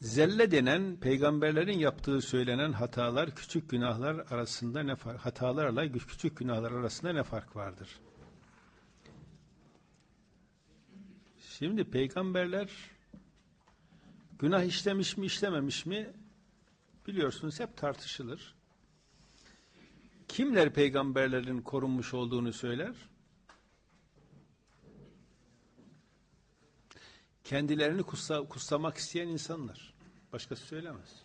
Zelle denen peygamberlerin yaptığı söylenen hatalar, küçük günahlar arasında ne fark, hatalarla küçük günahlar arasında ne fark vardır? Şimdi peygamberler günah işlemiş mi işlememiş mi biliyorsunuz hep tartışılır. Kimler peygamberlerin korunmuş olduğunu söyler? Kendilerini kutsa, kutsamak isteyen insanlar. Başkası söylemez.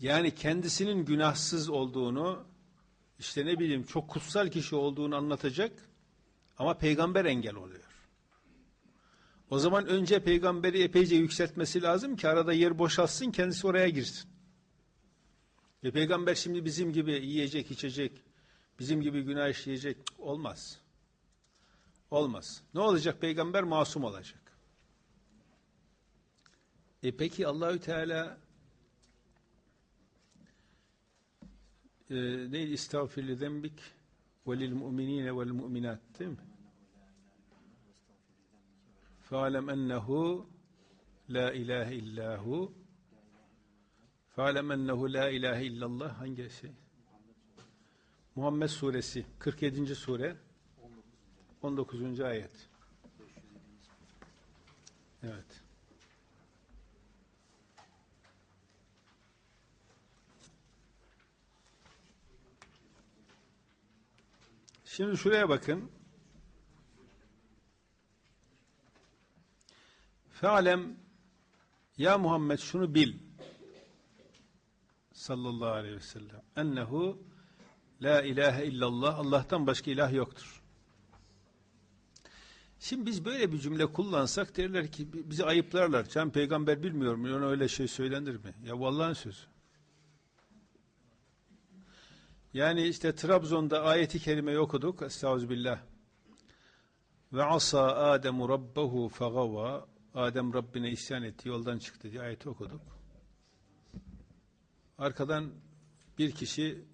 Yani kendisinin günahsız olduğunu, işte ne bileyim çok kutsal kişi olduğunu anlatacak ama peygamber engel oluyor. O zaman önce peygamberi epeyce yükseltmesi lazım ki arada yer boşalsın kendisi oraya girsin. E peygamber şimdi bizim gibi yiyecek içecek, bizim gibi günah işleyecek olmaz. Olmaz. Ne olacak? Peygamber masum olacak. E peki Allahü Teala e, neydi? İstağfirli zembik velil mu'minine vel mu'minat değil mi? Fa'lem ennehu la ilahe illahu Fa'lem ennehu la ilahe illallah hangi şey? Muhammed suresi 47. sure 19. ayet. Evet. Şimdi şuraya bakın. Fealem ya Muhammed şunu bil sallallahu aleyhi ve sellem ennehu la ilahe illallah Allah'tan başka ilah yoktur. Şimdi biz böyle bir cümle kullansak derler ki bizi ayıplarlar. Sen peygamber bilmiyor mu? Ona öyle şey söylenir mi? Ya vallahi söz. Yani işte Trabzon'da ayeti kerimeyi okuduk. Estağfirullah. Ve asa Ademu rabbehu fagava. Adem Rabbine isyan etti, yoldan çıktı diye ayeti okuduk. Arkadan bir kişi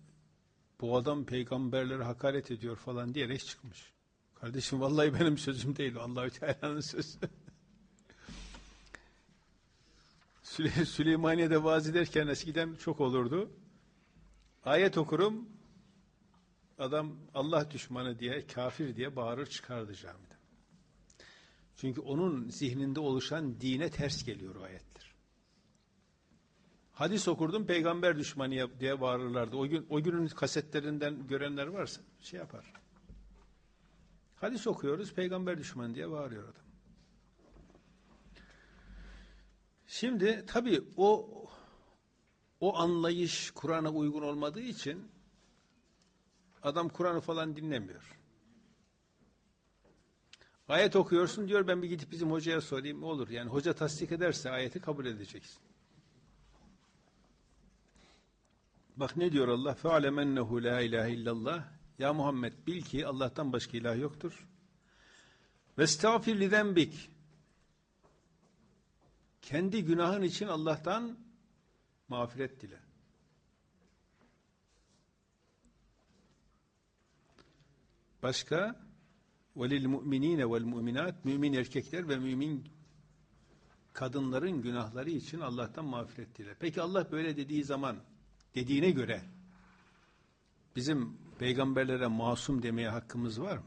bu adam peygamberlere hakaret ediyor falan diyerek çıkmış. Kardeşim vallahi benim sözüm değil. Allahü Teala'nın sözü. Süle Süleymaniye'de vaaz ederken eskiden çok olurdu. Ayet okurum. Adam Allah düşmanı diye, kafir diye bağırır çıkardı camide. Çünkü onun zihninde oluşan dine ters geliyor o ayetler. Hadis okurdum peygamber düşmanı diye bağırırlardı. O gün o günün kasetlerinden görenler varsa şey yapar. Hadis okuyoruz, peygamber düşmanı diye bağırıyor adam. Şimdi tabi o o anlayış Kur'an'a uygun olmadığı için adam Kur'an'ı falan dinlemiyor. Ayet okuyorsun diyor ben bir gidip bizim hocaya sorayım olur. Yani hoca tasdik ederse ayeti kabul edeceksin. Bak ne diyor Allah? فَعَلَمَنَّهُ la ilahe illallah ya Muhammed bil ki Allah'tan başka ilah yoktur. Ve estağfir lidembik. Kendi günahın için Allah'tan mağfiret dile. Başka velil mu'minine vel mu'minat mümin erkekler ve mümin kadınların günahları için Allah'tan mağfiret dile. Peki Allah böyle dediği zaman dediğine göre bizim peygamberlere masum demeye hakkımız var mı?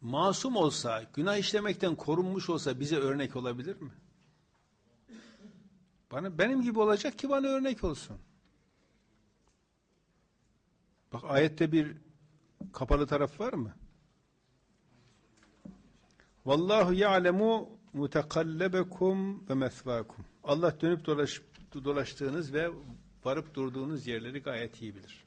Masum olsa, günah işlemekten korunmuş olsa bize örnek olabilir mi? Bana benim gibi olacak ki bana örnek olsun. Bak ayette bir kapalı taraf var mı? Vallahu ya'lemu mutekallabekum ve mesvakum. Allah dönüp dolaş, dolaştığınız ve varıp durduğunuz yerleri gayet iyi bilir.